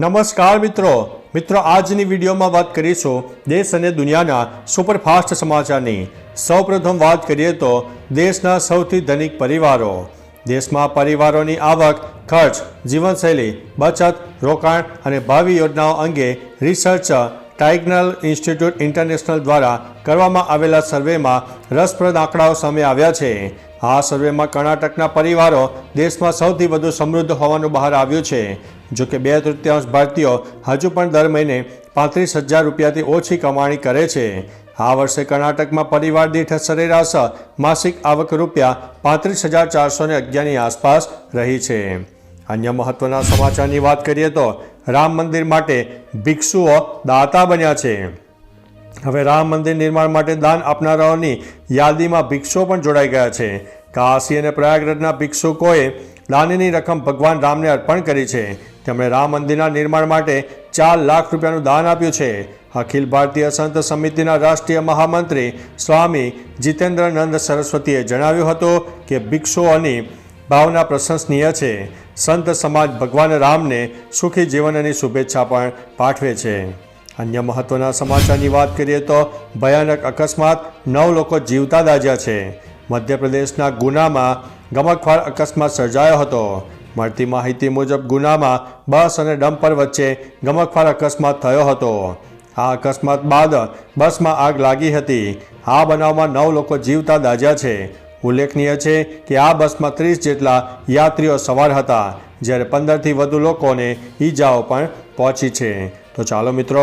નમસ્કાર મિત્રો. મિત્રો, આજની વિડીયોમાં વાત કરીશું દેશ અને દુનિયાના સુપરફાસ્ટ સમાચારની. સૌપ્રથમ વાત કરીએ તો દેશના સૌથી ધનિક પરિવારો. દેશમાં પરિવારોની આવક, ખર્ચ, જીવનશૈલી, બચત, રોકાણ અને ભાવિ યોજનાઓ અંગે રિસર્ચ ટાઇગનલ ઇન્સ્ટિટ્યૂટ ઇન્ટરનેશનલ દ્વારા કરવામાં આવેલા સર્વેમાં રસપ્રદ આંકડાઓ સામે આવ્યા છે. આ સર્વેમાં કર્ણાટકના પરિવારો દેશમાં સૌથી વધુ સમૃદ્ધ હોવાનું બહાર આવ્યું છે. જો કે બે તૃતીયાંશ ભારતીયો હજુ પણ દર મહિને પાંત્રીસ હજાર રૂપિયાથી ઓછી કમાણી કરે છે. આ વર્ષે કર્ણાટકમાં પરિવાર દીઠ સરેરાશ માસિક આવક રૂપિયા પાંત્રીસ હજાર ચારસો ને અગિયારની આસપાસ રહી છે. અન્ય મહત્વના સમાચારની વાત કરીએ તો રામ મંદિર માટે ભિક્ષુઓ દાતા બન્યા છે. હવે રામ મંદિર નિર્માણ માટે દાન આપનારાઓની યાદીમાં ભિક્ષો પણ જોડાઈ ગયા છે. કાશી અને પ્રયાગરાજના ભિક્ષુકોએ દાનની રકમ ભગવાન રામને અર્પણ કરી છે. તેમણે રામ મંદિરના નિર્માણ માટે ચાર લાખ રૂપિયાનું દાન આપ્યું છે. અખિલ ભારતીય સંત સમિતિના રાષ્ટ્રીય મહામંત્રી સ્વામી જીતેન્દ્રનંદ સરસ્વતીએ જણાવ્યું હતું કે ભિક્ષુઓની ભાવના પ્રશંસનીય છે. સંત સમાજ ભગવાન રામને સુખી જીવનની શુભેચ્છા પણ પાઠવે છે. અન્ય મહત્વના સમાચારની વાત કરીએ તો ભયાનક અકસ્માત નવ લોકો જીવતા દાઝ્યા છે. મધ્યપ્રદેશના ગુનામાં ગમકવાર અકસ્માત સર્જાયો હતો. મળતી માહિતી મુજબ ગુનામાં બસ અને ડમ્પર વચ્ચે ગમકવાર અકસ્માત થયો હતો. આ અકસ્માત બાદ બસમાં આગ લાગી હતી. આ બનાવમાં નવ લોકો જીવતા દાઝ્યા છે. ઉલ્લેખનીય છે કે આ બસમાં ત્રીસ જેટલા યાત્રીઓ સવાર હતા, જ્યારે પંદરથી વધુ લોકોને ઈજાઓ પણ પહોંચી છે. તો ચાલો મિત્રો